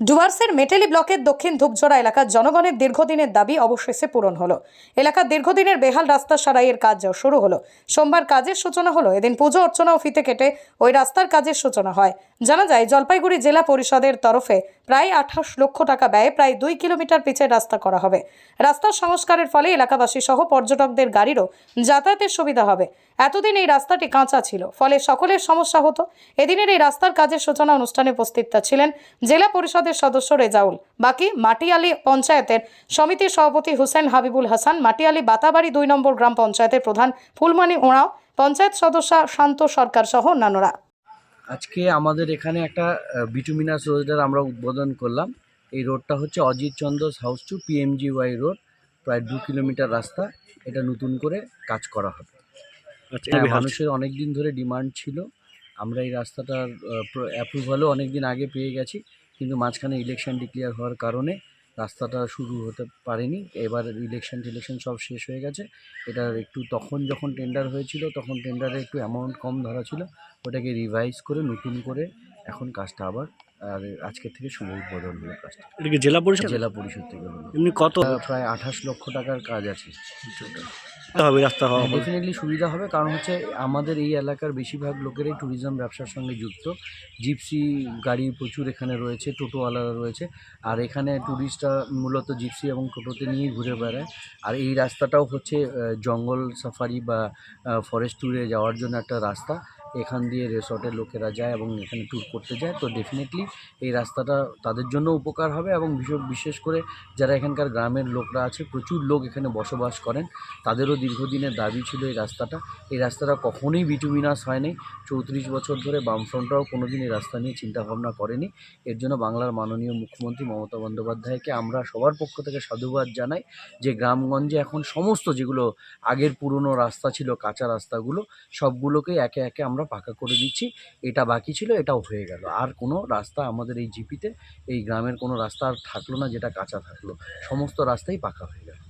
ডুয়ার্সের মেটেলি ব্লকের দক্ষিণ ধূপঝোড়া এলাকার জনগণের দীর্ঘদিনের দাবি অবশেষে পূরণ হলো। এলাকার দীর্ঘদিনের বেহাল রাস্তা সারাইয়ের কাজ শুরু হলো। সোমবার কাজের সূচনা হলো। এদিন পুজো অর্চনা ও ফিতে কেটে ওই রাস্তার কাজের সূচনা হয়। জানা যায়, জলপাইগুড়ি জেলা পরিষদের তরফে প্রায় আঠাশ লক্ষ টাকা ব্যয়ে প্রায় দুই কিলোমিটার পিচের রাস্তা করা হবে। রাস্তার সংস্কারের ফলে এলাকাবাসী সহ পর্যটকদের গাড়িরও যাতায়াতের সুবিধা হবে। এতদিন এই রাস্তাটি কাঁচা ছিল, ফলে সকলের সমস্যা হতো। এদিনের এই রাস্তার কাজের সূচনা অনুষ্ঠানে উপস্থিত ছিলেন জেলা পরিষদের সদস্য রেজাউল, বাকি মাটিয়ালি পঞ্চায়েতের সমিতির সভাপতি হুসেন হাবিবুল হাসান, মাটিয়ালি বাতাবাড়ি দুই নম্বর গ্রাম পঞ্চায়েতের প্রধান ফুলমণি ওঁড়াও পঞ্চায়েত সদস্য শান্ত সরকার সহ অন্যান্যরা। আজকে আমাদের এখানে একটা বিটুমিনাস রোডের আমরা উদ্বোধন করলাম। এই রোডটা হচ্ছে Ajit Chandra house to PMG Y road প্রায় দু কিলোমিটার রাস্তা। এটা নতুন করে কাজ করা হবে। মানুষের অনেক দিন ধরে ডিমান্ড ছিল। আমরা এই রাস্তাটার অ্যাপ্রুভালও অনেক দিন আগে পেয়ে গেছি কিন্তু মাঝখানে ইলেকশন ডিক্লেয়ার হওয়ার কারণে রাস্তাটা শুরু হতে পারেনি। এবার ইলেকশন টিলেকশন সব শেষ হয়ে গেছে। এটার একটু তখন যখন টেন্ডার হয়েছিল তখন টেন্ডারে একটু অ্যামাউন্ট কম ধরা ছিল। ওটাকে রিভাইজ করে নতুন করে এখন কাজটা আবার আর আজকের থেকে শুভ উদ্বোধন হলো কাজটা। এটা কি জেলা পরিষদ? জেলা পরিষদ থেকে হলো। এমনি কত? প্রায় আঠাশ লক্ষ টাকার কাজ আছে। হবে রাস্তা হওয়া ডেফিনেটলি সুবিধা হবে কারণ হচ্ছে আমাদের এই এলাকার বেশিরভাগ লোকেরাই ট্যুরিজম ব্যবসার সঙ্গে যুক্ত। জিপসি গাড়ি প্রচুর এখানে রয়েছে টোটোওয়ালারা রয়েছে আর এখানে ট্যুরিস্টরা মূলত জিপসি এবং টোটোতে নিয়েই ঘুরে বেড়ায়। আর এই রাস্তাটাও হচ্ছে জঙ্গল সাফারি বা ফরেস্ট ট্যুরে যাওয়ার জন্য একটা রাস্তা। এখান দিয়ে রিসর্টের লোকেরা যায় এবং এখানে ট্যুর করতে যায়। তো ডেফিনেটলি এই রাস্তাটা তাদের জন্য উপকার হবে এবং বিশেষ করে যারা এখানকার গ্রামের লোকরা আছে, প্রচুর লোক এখানে বসবাস করেন। তাদেরও দীর্ঘদিনের দাবি ছিল এই রাস্তাটা। এই রাস্তাটা কখনোই বিটুমিনাস হয়নি। চৌত্রিশ বছর ধরে বামফ্রন্টরাও কোনো দিন এই রাস্তা নিয়ে চিন্তাভাবনা করেনি। এর জন্য বাংলার মাননীয় মুখ্যমন্ত্রী মমতা বন্দ্যোপাধ্যায়কে আমরা সবার পক্ষ থেকে সাধুবাদ জানাই যে গ্রামগঞ্জে এখন সমস্ত যেগুলো আগের পুরনো রাস্তা ছিল, কাঁচা রাস্তাগুলো, সবগুলোকেই একে একে আমরা পাকা করে দিচ্ছি। এটা বাকি ছিল এটাও হয়ে গেল। আর কোনো রাস্তা আমাদের এই জিপিতে, এই গ্রামের কোনো রাস্তা আর থাকল না যেটা কাঁচা থাকল। সমস্ত রাস্তাই পাকা হয়ে গেল।